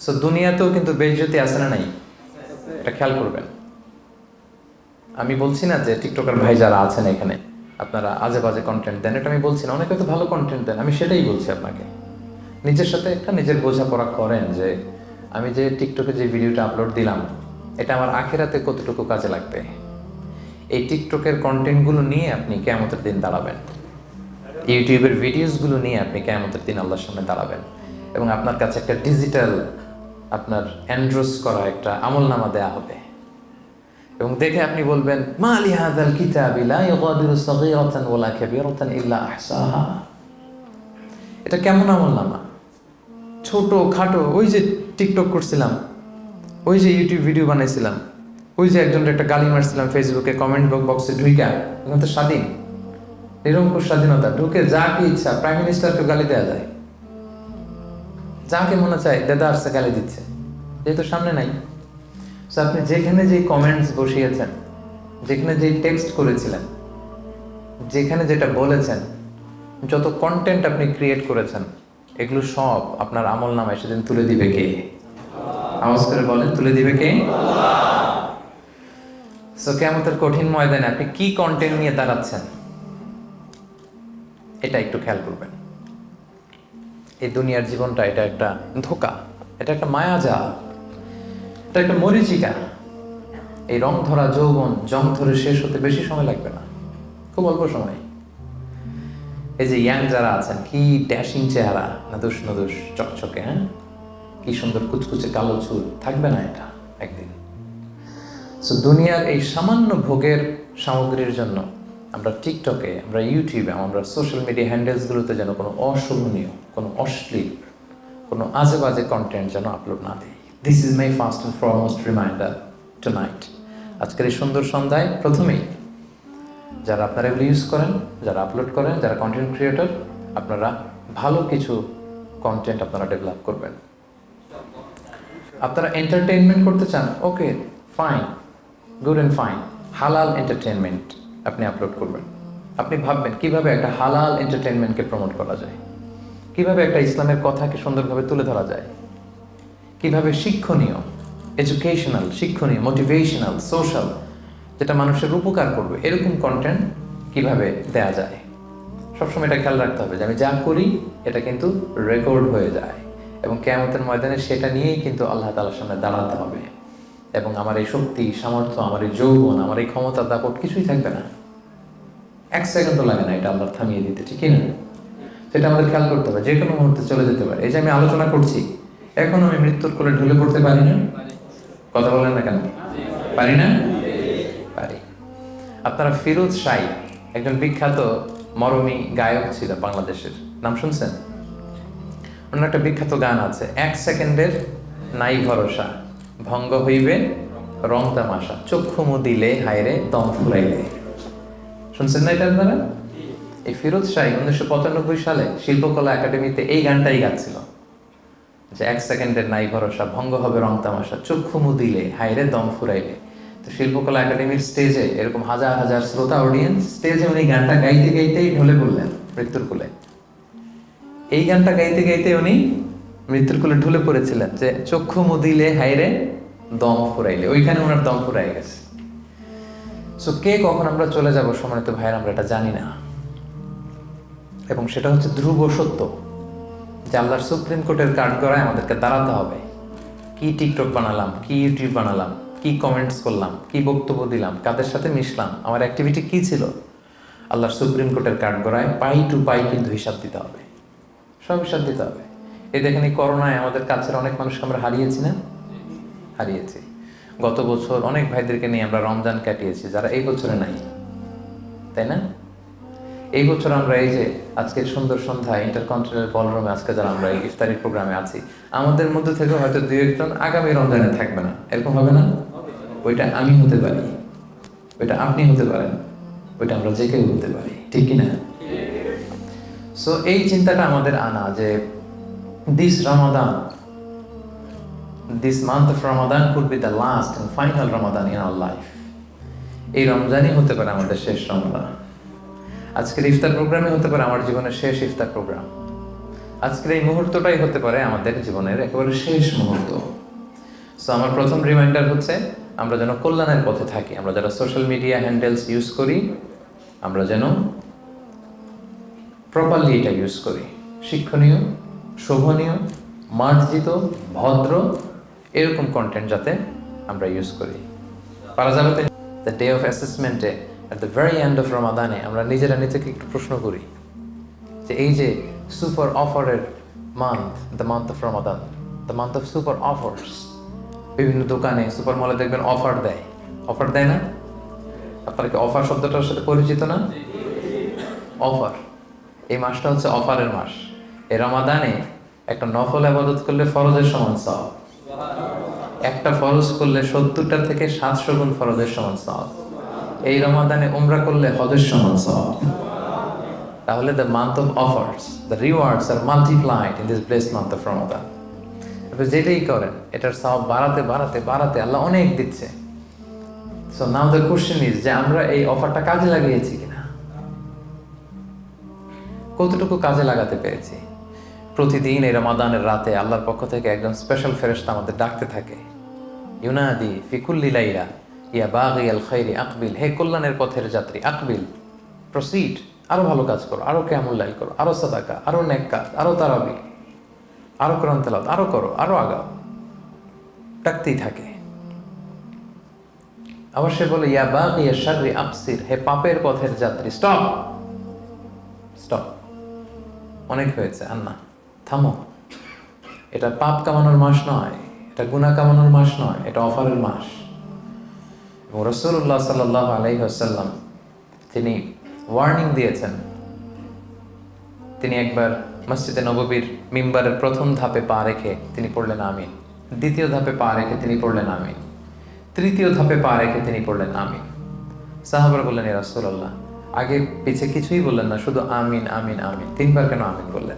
So দুনিয়াতেও কিন্তু বেইজ্জতি আছে না নাই? এটা খেয়াল করবেন। আমি বলছি না যে টিকটকার ভাই যারা আছেন এখানে, আপনারা আজে বাজে কন্টেন্ট দেন, এটা আমি বলছি না। অনেকে তো ভালো কন্টেন্ট দেন, আমি সেটাই বলছি আপনাকে। নিজের সাথে একটা নিজের বোঝাপড়া করেন যে, আমি যে টিকটকে যে ভিডিওটা আপলোড দিলাম, এটা আমার আখেরাতে কতটুকু কাজে লাগবে? এই টিকটকের কন্টেন্টগুলো নিয়ে আপনি কেমতের দিন দাঁড়াবেন। ইউটিউবের ভিডিওসগুলো নিয়ে আপনি কেমতের দিন আল্লাহর সামনে দাঁড়াবেন। এবং আপনার কাছে একটা ডিজিটাল আপনার অ্যান্ড্রোস করা একটা আমল নামা দেওয়া হবে। এবং দেখে আপনি বলবেন, মা আলি হাদাল কিতাবি লা ইগাদিরু সাগীরাতান ওয়ালা কাবীরাতান ইল্লা আহসাহা। এটা কেমন আমল নামা ছোট, খাটো, ওই যে টিকটক করছিলাম, ওই যে ইউটিউব ভিডিও বানাইছিলাম, ওই যে একজনের একটা গালি মারছিলাম ফেসবুকে কমেন্ট বক্সে ঢুইকা এখন তো স্বাধীন। নিরঙ্কুশ স্বাধীনতা, ঢুকে যা কি ইচ্ছা, প্রাইম মিনিস্টারকে গালি দেওয়া যায়। যাকে মনে চায়, দেদা আসছে গালি দিচ্ছে। যেহেতু সামনে নাই। So আপনি যেখানে যে কমেন্টস বসিয়েছেন, যেখানে যে টেক্সট করেছিলেন, যেখানে যেটা বলেছেন, যত কন্টেন্ট আপনি ক্রিয়েট করেছেন, এগুলো সব আপনার আমল নামায় সেদিন তুলে দিবে কে? আওয়াজ করে বলেন, তুলে দিবে কে? সো কেমতের কঠিন ময়দানে আপনি কি কন্টেন্ট নিয়ে দাঁড়াচ্ছেন, এটা একটু খেয়াল করবেন। এই দুনিয়ার জীবনটা এটা একটা ধোকা, এটা একটা মায়াজাল এটা একটা মরিচিকা। এই রং ধরা যৌবন, জং ধরে শেষ হতে বেশি সময় লাগবে না, খুব অল্প সময়। এই যে ইয়াং যারা আছেন, কি ড্যাশিং চেহারা, নদুস নদুস, চকচকে হ্যাঁ? কি সুন্দর কুচকুচে কালো চুল, থাকবে না এটা একদিন। সো দুনিয়ার এই সামান্য ভোগের সামগ্রীর জন্য আমরা টিকটকে আমরা ইউটিউবে আমরা সোশ্যাল মিডিয়া হ্যান্ডেলসগুলোতে যেন কোনো অশোভনীয় কোনো অশ্লীল, কোনো আজে বাজে কন্টেন্ট যেন আপলোড না দিই this is my first and foremost reminder tonight আজকের এই সুন্দর সন্ধ্যায় প্রথমেই যারা আপনারা এগুলো ইউজ করেন, যারা আপলোড করেন, যারা কন্টেন্ট ক্রিয়েটর আপনারা ভালো কিছু কন্টেন্ট আপনারা ডেভেলপ করবেন। আপনারা এন্টারটেনমেন্ট করতে চান okay fine good and fine হালাল এন্টারটেনমেন্ট আপনি আপলোড করবেন। আপনি ভাববেন কীভাবে একটা হালাল এন্টারটেনমেন্টকে প্রমোট করা যায়? কীভাবে একটা ইসলামের কথাকে সুন্দরভাবে তুলে ধরা যায়? কীভাবে শিক্ষণীয় এডুকেশনাল শিক্ষণীয় মোটিভেশনাল সোশ্যাল যেটা মানুষের উপকার করবে, এরকম কন্টেন্ট কীভাবে দেয়া যায়? সবসময় এটা খেয়াল রাখতে হবে যে আমি যা করি, এটা কিন্তু রেকর্ড হয়ে যায়। এবং কেয়ামতের ময়দানে সেটা নিয়েই কিন্তু আল্লাহ তালার সামনে দাঁড়াতে হবে। এবং আমার এই শক্তি, সামর্থ্য, আমার এই যৌবন, আমার এই ক্ষমতা, দাপট কিছুই থাকবে না। এক সেকেন্ডও লাগে না এটা আল্লাহ থামিয়ে দিতে ঠিকই না সেটা আমাদের খেয়াল করতে হবে যে কোনো মুহূর্তে চলে যেতে পারে। এই যে আমি আলোচনা করছি, এখন আমি মৃত্যুর কোলে ঢলে পড়তে পারি না। কথা বলেন না কেন? পারি না? পারি। আপনারা ফিরোজ শাহ, একজন বিখ্যাত মরমী গায়ক ছিল বাংলাদেশের। নাম শুনছেন? ওনার একটা বিখ্যাত গান আছে, এক সেকেন্ডের নাই ভরসা, ভঙ্গ হইবে রং তামাশা, চক্ষু মু মুদিলে হায়রে দম ফুরাইলে। শুনছেন না এটা আপনারা? এই ফিরোজ শাহী উনিশশো পঁচানব্বই সালে শিল্পকলা একাডেমিতে এই গানটাই গাচ্ছিল। যে এক সেকেন্ডের নাই ভরসা, ভঙ্গ হবে রং তামাশা, চক্ষু মুদিলে, হায়রে দম ফুরাইলে। তো শিল্পকলা একাডেমির স্টেজে এরকম হাজার হাজার শ্রোতা অডিয়েন্স স্টেজে উনি গানটা গাইতে গাইতেই ঢলে পড়লেন মৃত্যুর কুলে। এই গানটা গাইতে গাইতে উনি মৃত্যুর কুলে ঢুলে পড়েছিলেন যে চক্ষু মুদিলে হাইরে দম ফুরাইলে। ওইখানে ওনার দম ফুরাই গেছে। সো কে কখন আমরা চলে যাব সম্মানিত ভাইয়ের, আমরা এটা জানি না। এবং সেটা হচ্ছে ধ্রুব সত্য, যে আল্লাহর সুপ্রিম কোর্টের কাঠগড়ায় আমাদেরকে দাঁড়াতে হবে। কি টিকটক বানালাম, কি ইউটিউব বানালাম, কি কমেন্টস করলাম, কি বক্তব্য দিলাম, কাদের সাথে মিশলাম, আমার অ্যাক্টিভিটি কি ছিল? আল্লাহর সুপ্রিম কোর্টের কাঠগড়ায় পাই টু পাই কিন্তু হিসাব দিতে হবে। সব হিসাব দিতে হবে। এই দেখেন এই করোনায় আমাদের কাছের অনেক মানুষকে আমরা হারিয়েছি না? হারিয়েছি। গত বছর অনেক ভাইদেরকে নিয়ে আমরা রমজান কাটিয়েছি, যারা এই বছরে নাই। তাই না? এই বছর আমরা এই যে আজকে সুন্দর সন্ধ্যা ইন্টারকন্টিনেন্টাল বলরুমে আজকে যারা আমরা এই ইফতারি প্রোগ্রামে আছি, আমাদের মধ্যে থেকে হয়তো দু একজন আগামী রমজানে থাকবে না। এরকম হবে না? ওইটা আমি হতে পারি। ওইটা আপনি হতে পারেন। ওইটা আমরা যে কেউ হতে পারি। ঠিক না সো এই চিন্তাটা আমাদের আনা যে this Ramadan this month of Ramadan could be the last and final Ramadan in our life এই রমজানই হতে পারে আমাদের শেষ রমজান। আজকের ইফতার প্রোগ্রামে হতে পারে আমার জীবনের শেষ ইফতার প্রোগ্রাম। আজকের এই মুহূর্তটাই হতে পারে আমাদের জীবনের একেবারে শেষ মুহূর্ত। সো আমার প্রথম রিমাইন্ডার হচ্ছে, আমরা যেন কল্যাণের পথে থাকি। আমরা যারা সোশ্যাল মিডিয়া হ্যান্ডেলস ইউজ করি, আমরা যেন প্রপারলি এটা ইউজ করি। শিক্ষণীয়, শোভনীয়, মার্জিত, ভদ্র, এরকম কন্টেন্ট যাতে আমরা ইউজ করি। পারা যাবে the day of অ্যাসেসমেন্টে at the very end of রমাদানে আমরা নিজেরা নিজেকে একটু প্রশ্ন করি যে এই যে সুপার অফারের month the month of Ramadan the month of super offers বিভিন্ন দোকানে সুপার মলে দেখবেন অফার দেয়। অফার দেয় না? আপনার কি অফার শব্দটার সাথে পরিচিত না? অফার এই মাসটা হচ্ছে অফারের মাস। এই রমাদানে একটা নফল আবাদত করলে ফরজের সমান সওয়াব। একটা ফরজ করলে সত্তরটা থেকে সাতশো গুণ ফরজের সমান সওয়াব। এই রমাদানে উমরা করলে হজের সমান সওয়াব। তাহলে the month of offers the rewards are multiplied in this bless month of Ramadan যেটাই করেন, এটার সওয়াব বাড়াতে বাড়াতে বাড়াতে আল্লাহ অনেক দিচ্ছে। So now the question is যে আমরা এই অফারটা কাজে লাগিয়েছি কিনা? কতটুকু কাজে লাগাতে পেরেছি? প্রতিদিন এই রমাদানের রাতে আল্লাহর পক্ষ থেকে একজন স্পেশাল ফেরেশতা আমাদের ডাকতে থাকে। ইউনাদি ফিকুল্লি লাইলা। ইয়া বাগি আল খৈরি আকবিল। হে কল্যাণের পথের যাত্রী, আকবিল প্রসিড আরও ভালো কাজ করো, আরও কেমন লাইল করো, আরও সাদাকা, আরও নেক কাজ, আরও তারাবি, আরও কোরআন তেলাওয়াত, আরও করো, আরও আগাও। ডাকতেই থাকে। আবার সে বলে, ইয়া বাগি ইয়া শাররি আকসির। হে পাপের পথের যাত্রী স্টপ স্টপ অনেক হয়েছে, আন্না, থামো। এটা পাপ কামানোর মাস নয়, এটা গুণা কামানোর মাস নয়, এটা অফারের মাস। এবং রসুল্লাহ সাল্লাহ আলাই আসাল্লাম তিনি ওয়ার্নিং দিয়েছেন। তিনি একবার মসজিদে নববীর মিম্বারের প্রথম ধাপে পা রেখে তিনি পড়লেন আমিন। দ্বিতীয় ধাপে পা রেখে তিনি পড়লেন আমিন। তৃতীয় ধাপে পা রেখে তিনি পড়লেন আমিন। সাহাবার বললেন, এ রাসূলুল্লাহ, আগে পিছে কিছুই বললেন না, শুধু আমিন আমিন আমিন। তিনবার কেন আমিন বললেন?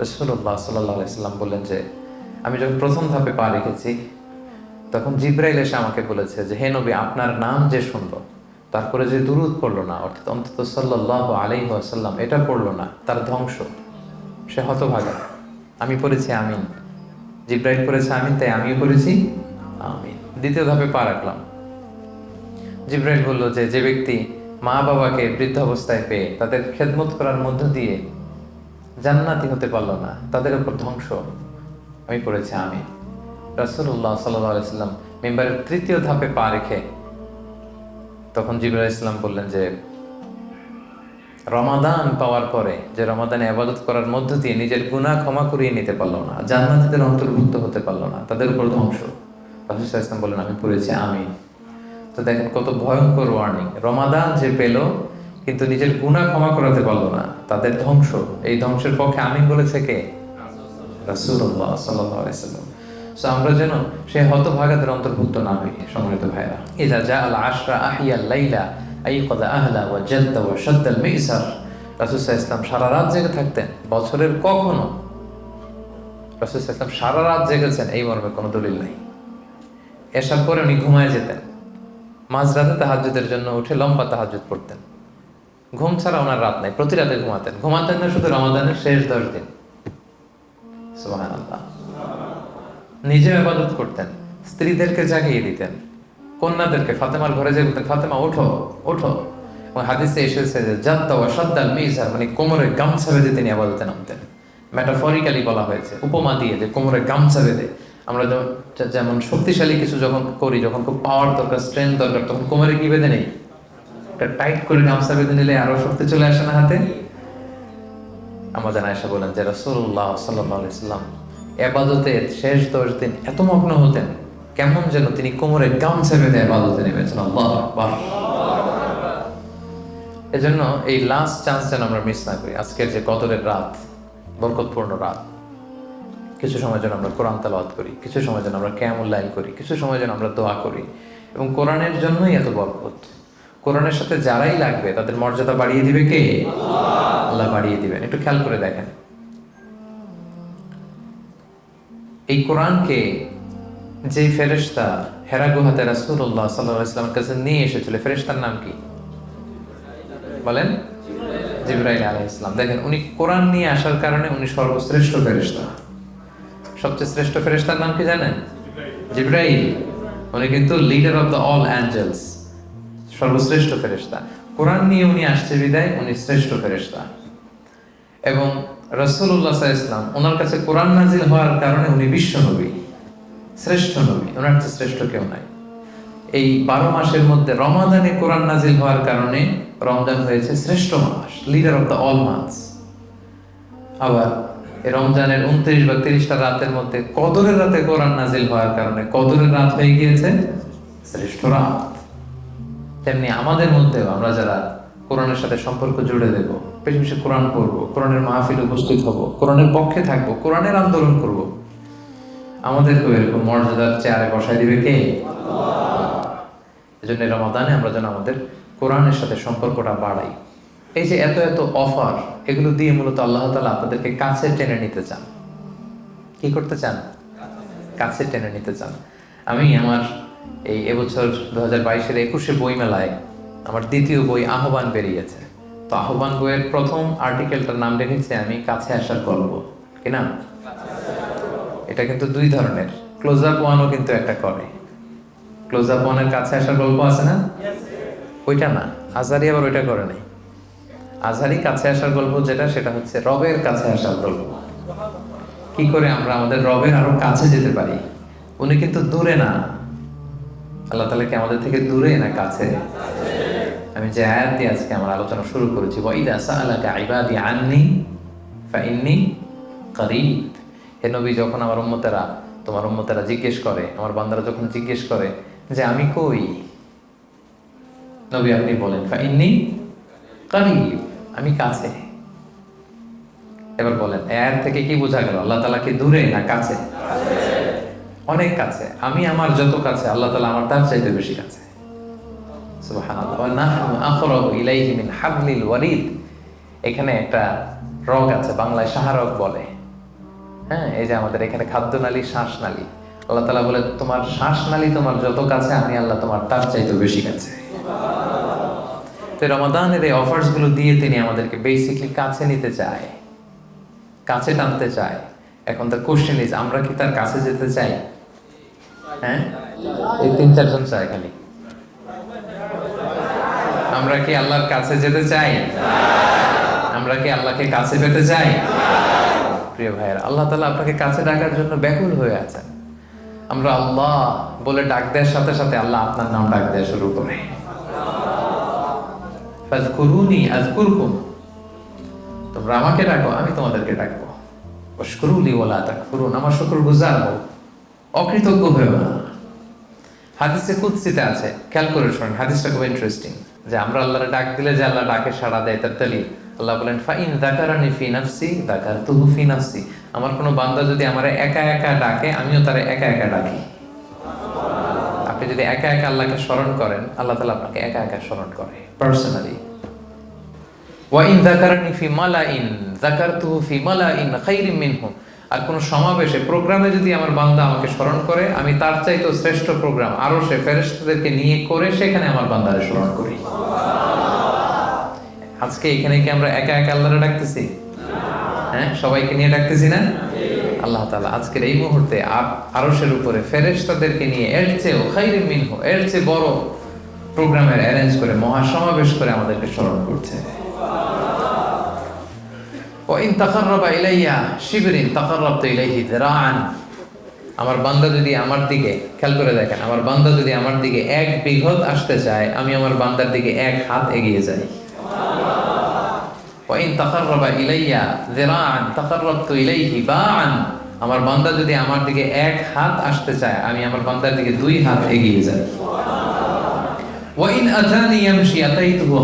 রসুল্লাহ সাল্লাহ সাল্লাম বললেন যে, আমি যখন প্রথম ধাপে পা রেখেছি তখন জিব্রাইল এসে আমাকে বলেছে যে, হে নবী, আপনার নাম যে শুনলো, তারপরে যে দুরুদ পড়ল না, অর্থাৎ অন্তত সাল্লাহ আলাই সাল্লাম এটা পড়ল না, তার ধ্বংস। সে হতভাগা। আমি পড়েছি আমিন। জিব্রাইল পড়েছে আমিন, তাই আমিও পড়েছি আমিন। দ্বিতীয় ধাপে পা রাখলাম। জিব্রাইল বলল যে যে ব্যক্তি মা বাবাকে বৃদ্ধ অবস্থায় পেয়ে তাদের খেদমত করার মধ্য দিয়ে জান্নাতি হতে পারল না, তাদের উপর ধ্বংস। আমি পড়েছি আমি রাসুল্লাহ সাল্লাম মেম্বারের তৃতীয় ধাপে পা রেখে তখন জিবুল ইসলাম বললেন যে, রমাদান পাওয়ার পরে যে রমাদানে আবাদত করার মধ্য দিয়ে নিজের গুনাহ ক্ষমা করিয়ে নিতে পারল না, জান্নাতিদের অন্তর্ভুক্ত হতে পারল না, তাদের উপর ধ্বংস। রাসুল ইসলাম বললেন, আমি পড়েছি আমি তো দেখেন কত ভয়ঙ্কর ওয়ার্নিং রমাদান যে পেল, কিন্তু নিজের গুনাহ ক্ষমা করাতে পারল না, তাদের ধ্বংস। এই ধ্বংসের পক্ষে আমিন বলেছে কে? সাল্লাল্লাহু সাল্লাম সো আমরা যেন সেই হতভাগাদের অন্তর্ভুক্ত না হই, সম্মানিত ভাইরা ইজা জা আল আশরা আহিয়া লাইলা আইকাদা আহলা ওয়া জাদ্দা ওয়া শাদ্দাল মিসার। রাসূল ইসলাম সারা রাত জেগে থাকতেন, বছরের কখনো। রাসূল ইসলাম সারা রাত জেগেছেন, এই মর্মে কোনো দলিল নাই। এসার পরে উনি ঘুমায় যেতেন। মাঝরাতে তাহাজ্জুদের জন্য উঠে লম্বা তাহাজ্জুদ পড়তেন। ঘুম ছাড়া ওনার রাত নাই প্রতি রাতে ঘুমাতেন। ঘুমাতেন না শুধু রমাদানের শেষ দশ দিন। সুবহানাল্লাহ। নিজে আবাদত করতেন, স্ত্রীদেরকে জাগিয়ে দিতেন, কন্যাদেরকে, ফাতেমার ঘরে যে বলতেন, ফাতেমা, ওঠো ওঠো। হাদিসে এসেছে যে, জাত্তা ওয়া সাদ্দাল মিজার মানে কোমরে গামছা বেঁধে তিনি আবাদতে নামতেন। ম্যাটাফরিক্যালি বলা হয়েছে, উপমা দিয়ে যে, কোমরে গামছা বেঁধে। আমরা যেমন- শক্তিশালী কিছু যখন করি, যখন খুব পাওয়ার দরকার স্ট্রেংথ দরকার, তখন কোমরে কি বেঁধে নেই? একটা টাইট করে গামছা বেঁধে নিলে আরও শক্তি চলে আসে না হাতে? আমাদের আয়সা বলেন যে, রাসূলুল্লাহ সাল্লাল্লাহু আলাইহি এবাদতের শেষ দশ দিন এত মগ্ন হতেন, কেমন যেন তিনি কোমরে গামছা বেঁধে এবাদতে নেমেছেন, আল্লাহ এজন্য এই লাস্ট চান্স যেন আমরা মিস না করি, আজকের যে কদরের রাত, বরকতপূর্ণ রাত। কিছু সময় যেন আমরা কোরআন তালাওয়াত করি, কিছু সময় যেন আমরা ক্যামুল্লাইল করি, কিছু সময় যেন আমরা দোয়া করি, এবং কোরআনের জন্যই এত বরকত। কোরআনের সাথে যারাই লাগবে, তাদের মর্যাদা বাড়িয়ে দিবে কে? আল্লাহ বাড়িয়ে দিবেন। একটু খেয়াল করে দেখেন। এই কোরআনকে যে ফেরেশতা হেরা গুহাতে রাসূলুল্লাহ সাল্লাল্লাহু আলাইহি কাছে নিয়ে এসেছিল ফেরেস্তার নাম কি? বলেন। জিব্রাইল আলাই ইসলাম দেখেন, উনি কোরআন নিয়ে আসার কারণে উনি সর্বশ্রেষ্ঠ ফেরেশতা। সবচেয়ে শ্রেষ্ঠ ফেরেস্তার নাম কি জানেন? জিব্রাইল। উনি কিন্তু leader of the all angels সর্বশ্রেষ্ঠ ফেরেশতা। কোরআন নিয়ে উনি আসছে বিদায়, উনি শ্রেষ্ঠ ফেরেশতা। এবং রসুল্লাহ ইসলাম ওনার কাছে কোরআন নাজিল হওয়ার কারণে উনি বিশ্ব নবী, শ্রেষ্ঠ নবী। ওনার চেয়ে শ্রেষ্ঠ কেউ নাই। এই বারো মাসের মধ্যে রমাদানে কোরআন নাজিল হওয়ার কারণে রমজান হয়েছে শ্রেষ্ঠ মাস লিডার অফ দ্য অল মাস আবার এই রমজানের উনত্রিশ বা তিরিশটা রাতের মধ্যে কদরের রাতে কোরআন নাজিল হওয়ার কারণে কদরের রাত হয়ে গিয়েছে শ্রেষ্ঠ রাত। তেমনি আমাদের মধ্যেও আমরা যারা কোরআনের সাথে সম্পর্ক জুড়ে দেব বেশি বেশি কোরআন পড়ব, কোরআনের মাহফিল উপস্থিত হব, কোরআনের পক্ষে থাকব, কোরআনের আন্দোলন করব। আমাদেরকেও এরকম মর্যাদার চেয়ারে বসাই দিবে কে? এজন্য এই রমাদানে আমরা যেন আমাদের কোরআনের সাথে সম্পর্কটা বাড়াই। এই যে এত এত অফার, এগুলো দিয়ে মূলত আল্লাহ তালা আপনাদেরকে কাছে টেনে নিতে চান। কি করতে চান? কাছে টেনে নিতে চান। আমি আমার এই এবছর দু হাজার বাইশের একুশে বই মেলায় আমার দ্বিতীয় বই আহ্বান বেরিয়েছে। তো আহ্বান বইয়ের প্রথম আর্টিকেলটার নাম রেখেছি আমি, কাছে আসার গল্প। কি না এটা কিন্তু দুই ধরনের। ক্লোজ আপ ওয়ানও কিন্তু একটা করে। ক্লোজ আপ ওয়ানের কাছে আসার গল্প আছে না? ওইটা না। আজারি আবার ওইটা করে নাই। আজহারি কাছে আসার গল্প যেটা, সেটা হচ্ছে রবের কাছে আসার গল্প। কি করে আমরা আমাদের রবের আরও কাছে যেতে পারি? উনি কিন্তু দূরে না। আল্লাহ তালা কি আমাদের থেকে দূরে না কাছে? আমি যে আয়াত আজকে আমার আলোচনা শুরু করেছি, ওয়াইদা আননি ফাইন্নি করিব। হে নবী, যখন আমার উম্মতেরা, তোমার উম্মতেরা জিজ্ঞেস করে, আমার বান্দারা যখন জিজ্ঞেস করে যে আমি কই? নবী আপনি বলেন, ফাইন্নি করিব। আমি কাছে। এবার বলেন এর থেকে কি বোঝা গেল? আল্লাহ তালা কি দূরে না কাছে? অনেক কাছে। আমি আমার যত কাছে, আল্লাহ তালা আমার তার চাইতে বেশি কাছে। এখানে একটা রগ আছে, বাংলায় বলে। হ্যাঁ এই যে আমাদের এখানে আল্লাহ তালা বলে, তোমার তোমার যত কাছে, আমি আল্লাহ তোমার তার চাইতে বেশি কাছে। রমাদানের এই দিয়ে তিনি আমাদেরকে বেসিকলি কাছে নিতে চায়। কাছে টানতে চায়। এখন তার কোশ্চেন ইজ আমরা কি তার কাছে যেতে চাই? হ্যাঁ? এই তিন চারজন চায় খালি। আমরা কি আল্লাহর কাছে যেতে চাই? আমরা কি আল্লাহকে কাছে পেতে চাই? প্রিয় ভাইয়ের, আল্লাহ তালা আপনাকে কাছে ডাকার জন্য ব্যাকুল হয়ে আছেন। আমরা আল্লাহ বলে ডাক দেওয়ার সাথে সাথে আল্লাহ আপনার নাম ডাক দেওয়া শুরু করে। ফাজকুরুনি আজকুরকুম তোমরা আমাকে ডাকো, আমি তোমাদেরকে ডাকবো। অশকুরুলি ওলা তাকফুরুন, আমার শুকর গুজার অকৃতজ্ঞ হয়েও না। হাদিসে কুৎসিতে আছে, খেয়াল করে শোনেন, হাদিসটা খুব ইন্টারেস্টিং যে আমরা আল্লাহর ডাক দিলে যে আল্লাহ ডাকে সাড়া দেয়, তার তালি। আল্লাহ বলেন, ফাইন দাকারানি ফি নাফসি দাকার তুহু ফি নাফসি। আমার কোনো বান্দা যদি আমার একা একা ডাকে, আমিও তারা একা একা ডাকি। আপনি যদি একা একা আল্লাহকে স্মরণ করেন, আল্লাহ তালা আপনাকে একা একা স্মরণ করে পার্সোনালি ওয়াইন যাকারানি ফি মালাইন, যাকারতুহু ফি মালাইন খাইরিম মিনহু। আর কোন সমাবেশে, প্রোগ্রামে যদি আমার বান্দা আমাকে স্মরণ করে, আমি তার চাইতেও শ্রেষ্ঠ প্রোগ্রাম আরও সে ফেরেশতাদেরকে নিয়ে করে সেখানে আমার বান্দারে স্মরণ করি। আজকে এখানে কি আমরা একা একা আল্লাহরে ডাকতেছি? হ্যাঁ সবাইকে নিয়ে ডাকতেছি না? আল্লাহ তাআলা আজকের এই মুহূর্তে আরশের উপরে ফেরেশতাদেরকে নিয়ে এর চেয়েও খাইরিম মিনহ, এর চেয়ে বড় প্রোগ্রামের অ্যারেঞ্জ করে, মহাসমাবেশ করে আমাদেরকে স্মরণ করছে। ওয়াইন তাকাররাবা ইলাইয়া শিবরিন, তাকাররাবতু ইলাইহি যিরাআন। আমার বান্দা যদি আমার দিকে, খেয়াল করে দেখেন, আমার বান্দা যদি আমার দিকে এক বিঘত আসতে চায়, আমি আমার বান্দার দিকে এক হাত এগিয়ে যাই। ওয়াইন তাকাররাবা ইলাইয়া যিরাআন, তাকাররাবতু ইলাইহি বাআন। আমার বান্দা যদি আমার দিকে এক হাত আসতে চায়, আমি আমার বান্দার দিকে দুই হাত এগিয়ে যাই। ওয়াইন ইয়ামশি, আতাইতুহু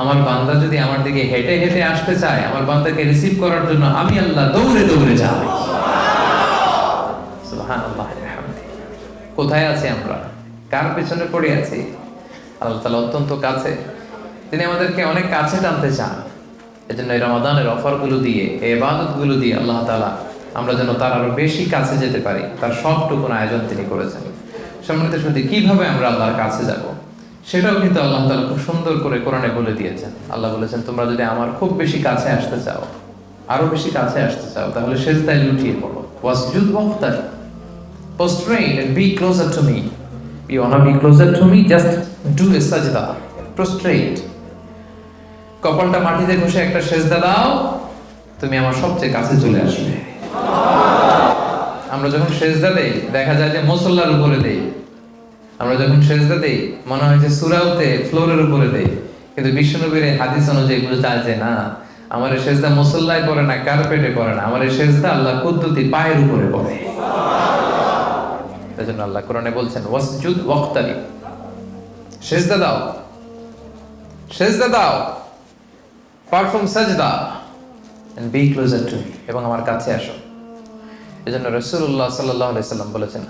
আমার বান্দা যদি আমার দিকে হেঁটে হেঁটে আসতে চায়, আমার বান্দাকে রিসিভ করার জন্য আমি আল্লাহ দৌড়ে দৌড়ে যাব। সুবহানাল্লাহ কোথায় আছি আমরা? কার পেছনে পড়ে আছি? আল্লাহ তাআলা অত্যন্ত কাছে। তিনি আমাদেরকে অনেক কাছে টানতে চান। এজন্য এই রমাদানের অফারগুলো দিয়ে, এই ইবাদতগুলো দিয়ে আল্লাহ তাআলা আমরা যেন তার আরও বেশি কাছে যেতে পারি। তার সবটুকুন আয়োজন তিনি করেছেন। সম্মানিত শুনতে কীভাবে আমরা আল্লাহর কাছে যাব? সেটাও কিন্তু আল্লাহ তালা খুব সুন্দর করে কোরআনে বলে দিয়েছেন। আল্লাহ বলেছেন, তোমরা যদি আমার খুব বেশি কাছে আসতে চাও, আরও বেশি কাছে আসতে চাও, তাহলে সেজদায় লুটিয়ে পড়ো। ওয়াসজুদ ওয়াক্তার prostrate and be closer to me you wanna be closer to me just do a sajda কপালটা মাটিতে ঘষে একটা সেজদা দাও, তুমি আমার সবচেয়ে কাছে চলে আসবে। আমরা যখন সেজদা দেই, দেখা যায় যে মুসল্লার উপরে দেই। আমরা যখন সেজদা দেই, মনে হয় যে সুরাউতে ফ্লোরের উপরে দেই। কিন্তু বিষ্ণুনবীর এই হাদিস অনুযায়ী বোঝা যে না, আমার সেজদা মুসল্লায় পড়ে না, কার্পেটে পড়ে না, আমার সেজদা আল্লাহ কুদ্দুতি পায়ের উপরে পড়ে। এজন্য আল্লাহ কোরআনে বলছেন, ওয়াসজুদ ওয়াক্তারি সেজদা দাও। সেজদা দাও। পারফর্ম সাজদা এন্ড বি ক্লোজার টু এবং আমার কাছে আসো। এজন্য সাল্লাম বলেছেন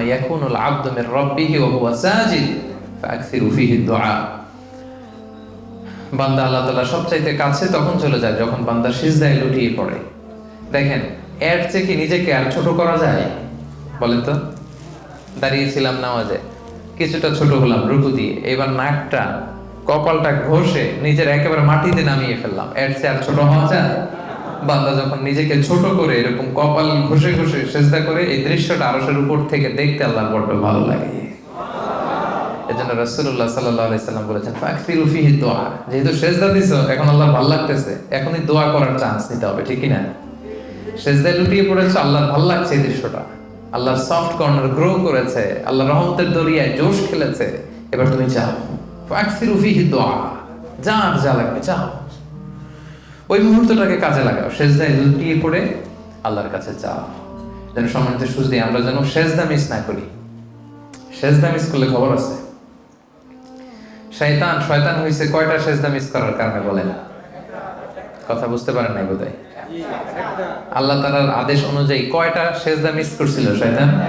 ইয়াকুনুল হুয়া সাজিদ বান্দা আল্লাহ তাআলা সবচাইতে কাছে তখন চলে যায় যখন বান্দা সিজদায় লুটিয়ে পড়ে। দেখেন, এর চেয়ে কি নিজেকে আর ছোট করা যায়? বলেন তো। দাঁড়িয়েছিলাম নামাজে, কিছুটা ছোট হলাম রুকু দিয়ে, এবার নাকটা, কপালটা ঘষে নিজের একেবারে মাটিতে নামিয়ে ফেললাম। এর চেয়ে আর ছোট হওয়া যায়? বান্দা যখন নিজেকে ছোট করে এরকম কপাল ঘষে ঘষে সেজদা করে, এই দৃশ্যটা আরসের উপর থেকে দেখতে আল্লাহ বড্ড ভালো লাগে। এজন্য রাসূলুল্লাহ সাল্লাল্লাহু আলাইহি সাল্লাম বলেছেন ফাকফিরু ফিহি দোয়া। যেহেতু সেজদা দিছো, এখন আল্লাহ ভালো লাগতেছে, এখনই দোয়া করার চান্স নিতে হবে, ঠিক না সেজদায় লুটিয়ে পড়েছে, আল্লাহর ভালো লাগছে এই দৃশ্যটা। আল্লাহর সফট কর্নার গ্রো করেছে আল্লাহ রহমতের দরিয়ায় জোশ খেলেছে। এবার তুমি যাও। ফাকফিরু ফিহি দোয়া। যা যা লাগবে, যাও। ওই মুহূর্তটাকে কাজে লাগাও। সেজদায় লুটিয়ে পড়ে আল্লাহর কাছে যাও। যেন সম্মানিত সুযোগ আমরা যেন সেজদা মিস না করি। সেজদা মিস করলে খবর আছে? শয়তান শয়তান হয়েছে কয়টা সেজদা মিস করার কারণে বলেন কথা বুঝতে পারেন নাই বোধহয়? আল্লাহ তাআলার আদেশ অনুযায়ী কয়টা সেজদা মিস করছিল শয়তান?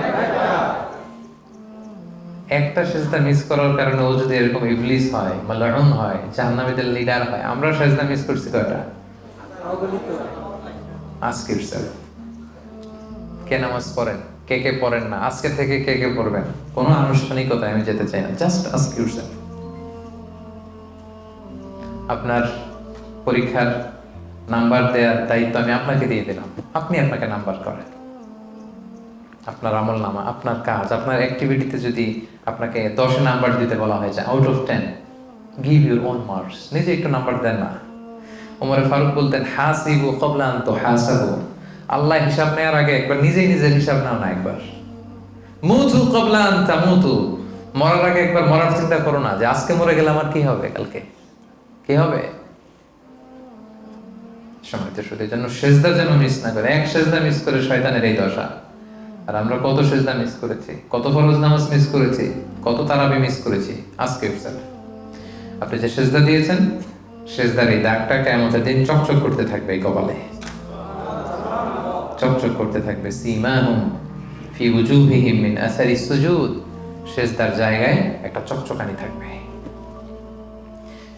একটা সেজদা মিস করার কারণে ও যদি এরকম ইবলিস হয়, মালাউন হয়, জাহান্নামীদের লিডার হয়, আমরা সেজদা মিস করছি কয়টা? আস্ক ইউরসেলফ কে নামাজ পড়েন? কে কে পড়েন না? আজকে থেকে কে কে পড়বেন? কোনো আনুষ্ঠানিকতায় আমি যেতে চাই না। জাস্ট আস্ক ইউরসেলফ আপনার পরীক্ষার নাম্বার দেওয়ার দায়িত্ব আমি আপনাকে দিয়ে দিলাম। আপনি আপনাকে নাম্বার করেন। আপনার আমল নামা, আপনার কাজ, আপনার অ্যাক্টিভিটিতে যদি আপনাকে দশে নাম্বার দিতে বলা হয়েছে out of ten give your own marks নিজে একটু নাম্বার দেন না। ওমরে ফারুক বলতেন, হাসিবু কবলান তো হাসাবু আল্লাহ হিসাব নেওয়ার আগে একবার নিজেই নিজের হিসাব নাও না একবার। মুতু কবলান তামুতু। মরার আগে একবার মরার চিন্তা করো না যে, আজকে মরে গেলে আমার কি হবে কালকে? কি হবে? সময় তো শুধু জন্য সেজদা যেন মিস না করে। এক সেজদা মিস করে শয়তানের এই দশা। আর আমরা কত সেজদা মিস করেছি, কত ফরজ নামাজ মিস করেছি, কত তারাবি মিস করেছি। আজকে আপনি যে সেজদা দিয়েছেন সেজদার এই দাগটা কেমতের দিন চকচক করতে থাকবে এই কপালে। চকচক করতে থাকবে। সীমাহুম ফি উজুহিহিম মিন আসারি সুজুদ। সেজদার জায়গায় একটা চকচকানি থাকবে।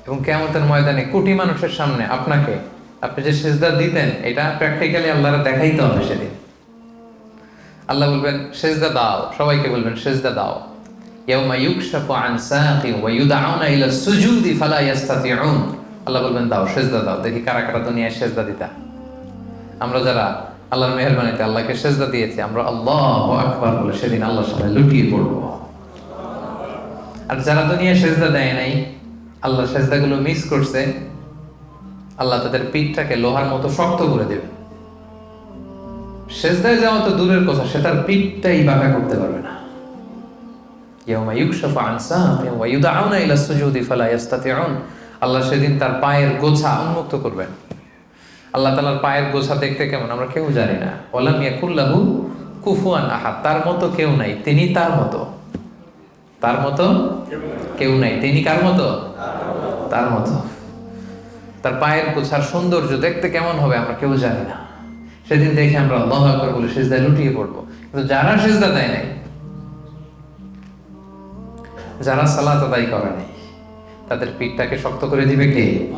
এবং কেমতের ময়দানে কোটি মানুষের সামনে আপনাকে, আপনি যে সেজদা দিতেন, এটা প্র্যাকটিক্যালি আল্লাহর দেখাইতে হবে সেদিন। আল্লাহ বলবেন, সেজদা দাও। সবাইকে বলবেন, সেজদা দাও। ইয়াউমা ইউকশাফু আন সাকিন ওয়া ইউদআউনা ইলা সুজুদি ফালা ইয়াস্তাতিউন। আল্লাহ বলবেন, দাও, সেজদা দাও, দেখি কারা কারা দুনিয়ায় সেজদা দিতা। আমরা যারা আল্লাহর মেহেরবানিতে আল্লাহকে সেজদা দিয়েছি, আমরা আল্লাহু আকবার বলে সেদিন আল্লাহর সামনে লুটিয়ে পড়ব। আর যারা দুনিয়া সেজদা দেয় নাই, আল্লাহ সেজদাগুলো মিস করছে, আল্লাহ তাদের পিঠটাকে লোহার মতো শক্ত করে দেবে। সেজদায় যাওয়া তো দূরের কথা, সে তার পিঠটাই বাঁকা করতে পারবে না। ইয়াউমা ইউকশাফু আন সাকিন ওয়া ইউদআউনা ইলা সুজুদি ফালা ইয়াস্তাতিউন। আল্লাহ সেদিন তার পায়ের গোছা উন্মুক্ত করবেন। আল্লাহ তালার পায়ের গোছা দেখতে কেমন আমরা কেউ জানি না। ওয়ালাম ইয়াকুল্লাহু কুফুয়ান আহাদ। তার মতো কেউ নাই। তিনি তার মতো। তার মতো কেউ নাই। তিনি কার মতো? তার মতো। তার পায়ের গোছার সৌন্দর্য দেখতে কেমন হবে আমরা কেউ জানি না। সেদিন দেখে আমরা আল্লাহ আকবর বলে সেজদায় লুটিয়ে পড়ব। কিন্তু যারা সেজদা দেয় নাই, যারা সালাত আদায় করে নাই তাদের পিঠটাকে শক্ত করে দিবে কে?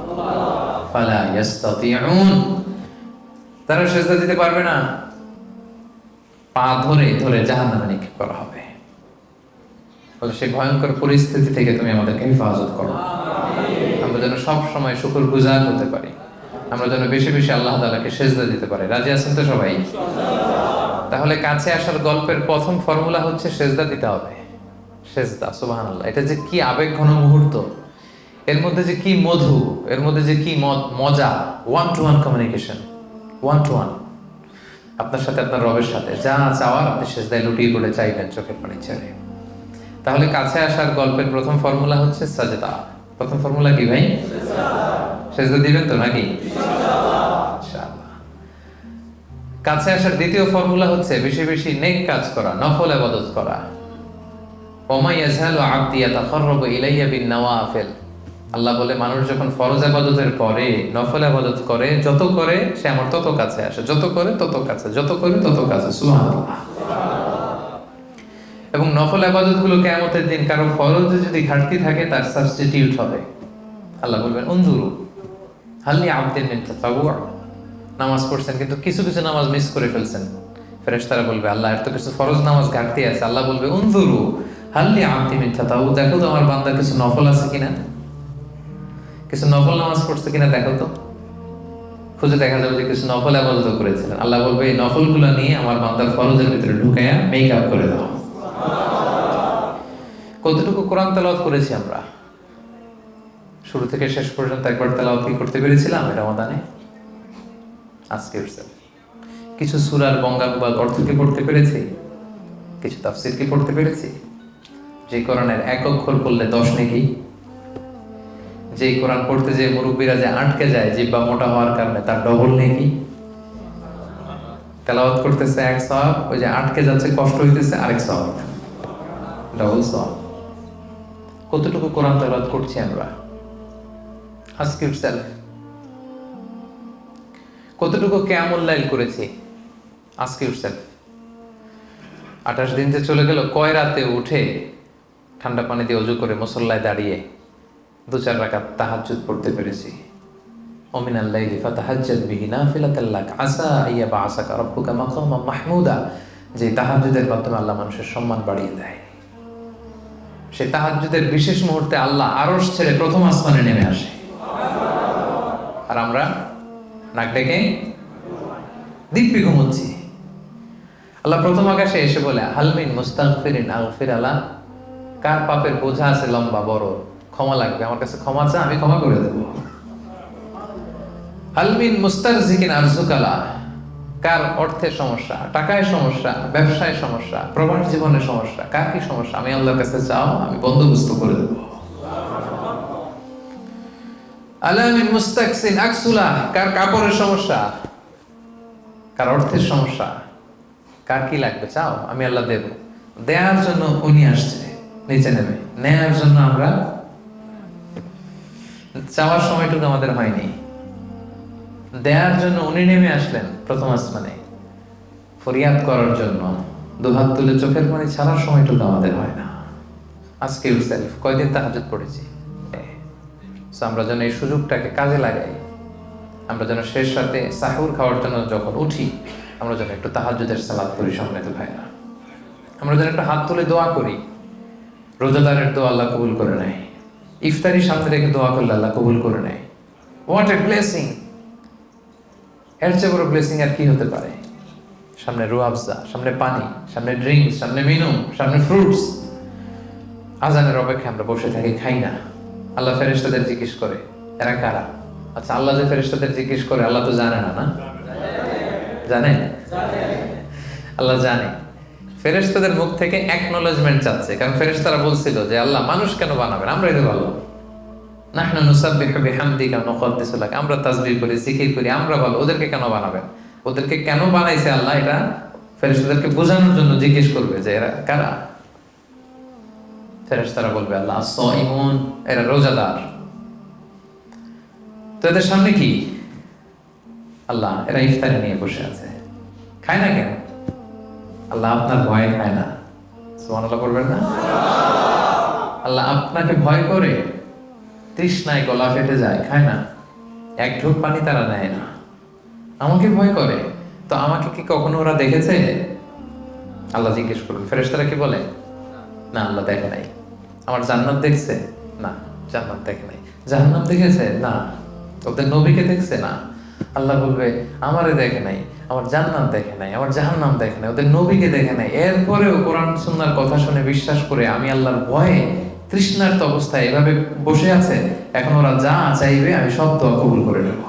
তারা সেজদা দিতে পারবে না। পা ধরে ধরে জাহান্নামে নিক্ষেপ করা হবে। বলে সেই ভয়ঙ্কর পরিস্থিতি থেকে তুমি আমাদেরকে হেফাজত করো। আমরা যেন সব সময় শুকুর গুজার হতে পারি। আমরা যেন বেশি বেশি আল্লাহ তালাকে সেজদা দিতে পারি। রাজি আছেন তো সবাই? তাহলে কাছে আসার গল্পের প্রথম ফর্মুলা হচ্ছে সেজদা দিতে হবে। সেজদা আল্লাহ এটা যে কি আবেগ ঘন মুহূর্ত। এর মধ্যে যে কি মধু, এর মধ্যে যে কি মজা one to one communication one to one আপনার সাথে আপনার রবের সাথে, যা চাওয়ার আপনি সেজদায় লুটিয়ে পড়ে চাইবেন চোখের পানি ছেড়ে। তাহলে কাছে আসার গল্পের প্রথম ফর্মুলা হচ্ছে সাজেদা। প্রথম ফর্মুলা কি ভাই? সেজদা দিবেন তো নাকি। কাছে আসার দ্বিতীয় ফর্মুলা হচ্ছে বেশি বেশি নেক কাজ করা, নফল আবাদত করা। ওমা ইয়াজহালু আবদি ইয়াতাকাররাবু ইলাইয়া বিন নওয়াফিল। আল্লাহ বলে, মানুষ যখন ফরজ আবাদতের পরে, নফল আবাদত করে, যত করে সে আমার তত কাছে আসে। যত করে তত কাছে, যত করে তত কাছে। এবং নফল আবাদতগুলো কেমতের দিন কারও ফরজে যদি ঘাটতি থাকে, তার সাবস্টিটিউট হবে। আল্লাহ বলবেন অন্ধুরু হাল্লি আবদিন নামাজ পড়ছেন, কিন্তু কিছু কিছু নামাজ মিস করে ফেলছেন। ফেরেশতারা বলবে, আল্লাহ, এর তো কিছু ফরজ নামাজ ঘাটতি আছে। আল্লাহ বলবে, উনজুরু হাল্লি আবদি মিন তাতাওয়া দেখো তো আমার বান্দার কিছু নফল আছে কিনা। কিছু নফল নামাজ পড়ছে কিনা দেখো তো। খুঁজে দেখা যাবে যে কিছু নফল আবাদত করেছিলেন। আল্লাহ বলবে, এই নফলগুলো নিয়ে আমার বান্দার ফরজের ভিতরে ঢুকাইয়া মেক আপ করে দাও। কতটুকু কোরআন তেলাওয়াত করেছি আমরা? শুরু থেকে শেষ পর্যন্ত একবার তেলাওয়াত কি করতে পেরেছিলাম? এটা রমাদানে আজকে। কিছু সুরার বঙ্গানুবাদ অর্থ কি পড়তে পেরেছি? কিছু তাফসির কি পড়তে পেরেছি? যে কোরআনের এক অক্ষর পড়লে দশ নাকি? যে কোরআন পড়তে যে মুরব্বীরা যে আটকে যায় জিব্বা মোটা হওয়ার কারণে তার ডবল নাকি তেলাওয়াত করতেছে এক সব ওই যে আটকে যাচ্ছে, কষ্ট হইতেছে আরেক সব ডবল সব কতটুকু কোরআন তেলাওয়াত করছি আমরা? ইটসেলফ কতটুকু কেমন লাইল করেছি? আজকে ইটসেলফ আঠাশ দিন যে চলে গেল, কয় রাতে উঠে ঠান্ডা পানি দিয়ে অজু করে মুসল্লায় দাঁড়িয়ে দু চার রাকাত তাহাজ্জুদ পড়তে পেরেছি। অমিন আল্লাইলি ফাতাহাজ্জাদ বিহি নাফিলাতাল লাক, আসা আইয়া বা আসাকা রাব্বুকা মাকামা মাহমুদা, যে তাহাজ্জুদের মাধ্যমে আল্লাহ মানুষের সম্মান বাড়িয়ে দেয়। সে তাহাজ্জুদের বিশেষ মুহূর্তে আল্লাহ আরশ ছেড়ে প্রথম আসমানে নেমে আসে। আর আমরা নাক ডেকে দিব্যি ঘুমোচ্ছি। আল্লাহ প্রথম আকাশে এসে বলে হালমিন মুস্তাগফিরিন, আগফির আলা। কার পাপের বোঝা আছে লম্বা, বড়? ক্ষমা লাগবে, আমার কাছে ক্ষমা চা আমি ক্ষমা করে দেব। হালমিন মুস্তারজিকিন আরজুকালা কার অর্থের সমস্যা? টাকায় সমস্যা, ব্যবসায় সমস্যা, প্রবাস জীবনের সমস্যা, কার কি সমস্যা? আমি আল্লাহর কাছে চাও, আমি বন্দোবস্ত করে দেব। আলামিন মুস্তাকসিন, আকসুলা, কার কাপড়ের সমস্যা? কার অর্থের সমস্যা? কার কি লাগবে? চাও, আমি আল্লাহ দেব। দেওয়ার জন্য উনি আসছে, নিচে নেমে। নেয়ার জন্য আমরা চাওয়ার সময়টুকু আমাদের হয়নি। দেওয়ার জন্য উনি নেমে আসলেন প্রথম আসমানে। ফরিয়াদ করার জন্য। দুহাত তুলে চোখের পানি ছাড়ার সময়টুকু আমাদের হয় না। আজকে সেলফ কয়দিন তাহাজুদ পড়েছি? আমরা যেন এই সুযোগটাকে কাজে লাগাই। আমরা যেন শেষ রাতে সাহুর খাওয়ার জন্য যখন উঠি, আমরা যেন একটু তাহাজুদের সালাদ করি সম্মানিত ভাইরা আমরা যেন একটা হাত তুলে দোয়া করি। রোজাদারের দোয়া আল্লাহ কবুল করে নেয়। ইফতারি সামনে রেখে দোয়া করলে আল্লাহ কবুল করে নেয়। হোয়াট এ ব্লেসিং এর চেয়ে বড় ব্লেসিং আর কি হতে পারে? সামনে রুয়াবজা সামনে পানি সামনে ড্রিঙ্কস সামনে মিনু সামনে ফ্রুটস আজানের অপেক্ষা আমরা বসে থাকি খাই না। আল্লাহ ফেরেশতাদের জিজ্ঞেস করে এরা কারা? আচ্ছা আল্লাহ যে ফেরেশতাদের জিজ্ঞেস করে আল্লাহ তো জানে না না? জানে আল্লাহ জানে। ফেরেশতাদের মুখ থেকে অ্যাকনোলেজমেন্ট চাচ্ছে। কারণ ফেরেশতারা বলছিল যে, আল্লাহ মানুষ কেন বানাবেন? আমরাই তো ভালো। নাহনু বিহামদিকা আমরা তাসবিহ করি, জিকির করি, আমরা ভালো। ওদেরকে কেন বানাবেন? ওদেরকে কেন বানাইছে আল্লাহ? এটা বোঝানোর জন্য জিজ্ঞেস করবে যে, এরা কারা? ফেরেশতারা বলবে, আল্লাহ সাইমুন এরা রোজাদার। তো এদের সামনে কি? আল্লাহ, এরা ইফতারি নিয়ে বসে আছে। খায় না কেন? আল্লাহ আপনার ভয় খায় না। সুবহানাল্লাহ বলবেন না? আল্লাহ আপনাকে ভয় করে, তৃষ্ণায় গলা ফেটে যায়, খায় না। এক ঢোক পানি তারা নেয় না। আমাকে ভয় করে। তো আমাকে কি কখনো ওরা দেখেছে? আল্লাহ জিজ্ঞেস করুন ফেরেশতারা কি বলে? না, আল্লাহ দেখে নাই। আমার জান্নাত দেখছে? না, জান্নাত দেখে নাই। জাহান্নাম দেখেছে? না। ওদের নবীকে দেখছে? না। আল্লাহ বলবে, আমারে দেখে নাই, আমার জান্নাত দেখে নাই, আমার জাহান্নাম দেখে নাই, ওদের নবীকে দেখে নাই। এরপরেও কোরআন সুন্দর কথা শুনে বিশ্বাস করে আমি আল্লাহর ভয়ে তৃষ্ণার্ত অবস্থায় এভাবে বসে আছে, এখন ওরা যা চাইবে আমি সব দোয়া কবুল করে নেব।